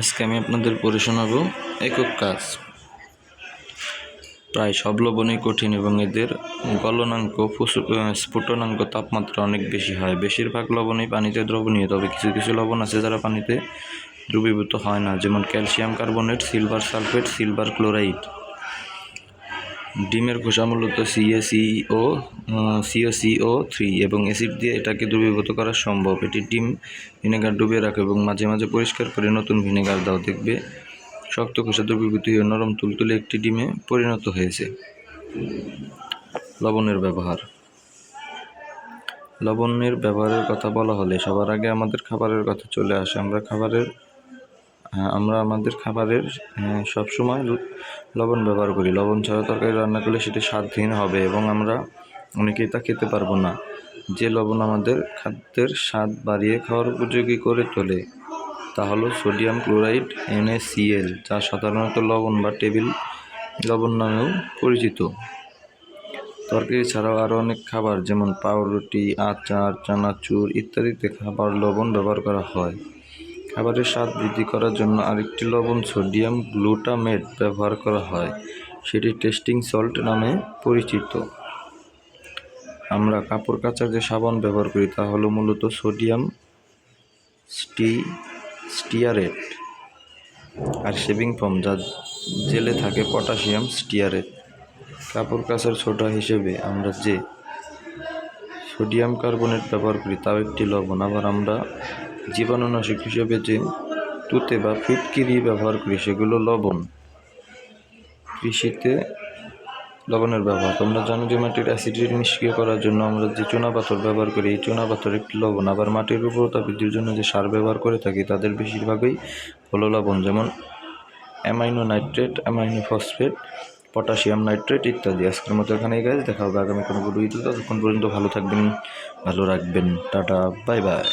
আজকে আমি আপনাদের পড়ে শোনাব একক কাজ। প্রায় সব লবণই কঠিন এবং এদের গলনাঙ্ক স্ফুটনাঙ্ক তাপমাত্রা অনেক বেশি হয়। বেশিরভাগ লবণই পানিতে দ্রবণীয়, তবে কিছু কিছু লবণ আছে যারা পানিতে দ্রবীভূত হয় না, যেমন calcium carbonate, silver sulphate, silver chloride. ডিমের খোসা মূলত C A C O C O C O three এবং অ্যাসিড দিয়ে এটাকে দ্রবীভূত করা সম্ভব। এটি ডিম ভিনেগার ডুবিয়ে রাখো এবং মাঝে মাঝে পরিষ্কার করে নতুন ভিনেগার দাও দেখবে। শক্ত খোসা দ্রবীভূত হয়ে নরম তুলতুলে একটি ডিমে পরিণত হয়েছে। লবণের ব্যবহার। লবণের ব্যবহারের কথা বলা হলে সবার আগে আমাদের খাবারের কথা চলে আসে। আমরা খাবারের আমরা আমাদের খাবারের হ্যাঁ, সবসময় লবণ ব্যবহার করি। লবণ ছাড়া তরকারি রান্না করলে সেটি স্বাদহীন হবে এবং আমরা অনেকেই তা খেতে পারব না। যে লবণ আমাদের খাদ্যের স্বাদ বাড়িয়ে খাওয়ার উপযোগী করে তোলে তা হলো সোডিয়াম ক্লোরাইড NaCl যা সাধারণত লবণ বা টেবিল লবণ নামেও পরিচিত। তরকারি ছাড়াও আরও অনেক খাবার যেমন পাউরুটি আচার চানাচুর ইত্যাদিতে খাবার লবণ ব্যবহার করা হয়। খাবারের স্বাদ বৃদ্ধি করার জন্য আরেকটি লবণ সোডিয়াম গ্লুটামেট ব্যবহার করা হয়। সেটি টেস্টিং সল্ট নামে পরিচিত। আমরা কাপড় কাচার যে সাবান ব্যবহার করি, তা হলো মূলত সোডিয়াম স্টি, স্টিয়ারেট আর শেভিং ফোম, যা জেলে থাকে পটাশিয়াম স্টিয়ারেট। কাপড় কাচার সোডা হিসেবে আমরা যে সোডিয়াম কার্বনেট ব্যবহার করি, তাও একটি লবণ। আবার আমরা জীবাণুনাশক হিসেবে যে তুতে বা ফিটকিরি ব্যবহার করি, সেগুলো লবণ। কৃষিতে লবণের ব্যবহার। তোমরা জানো যে মাটির অ্যাসিডিটি নিষ্ক্রিয় করার জন্য আমরা যে চুনা পাথর ব্যবহার করি, এই চুনা পাথর একটি লবণ। আবার মাটির উর্বরতা বৃদ্ধির জন্য যে সার ব্যবহার করে থাকি, তাদের বেশিরভাগই হলো লবণ, যেমন amino nitrate amino phosphate potassium nitrate ইত্যাদি। আজকের মতো এখানেই গাইজ দেখা হবে আগামী কোনো ভিডিওতে ততক্ষণ পর্যন্ত ভালো থাকবেন, ভালো রাখবেন। Tata bye bye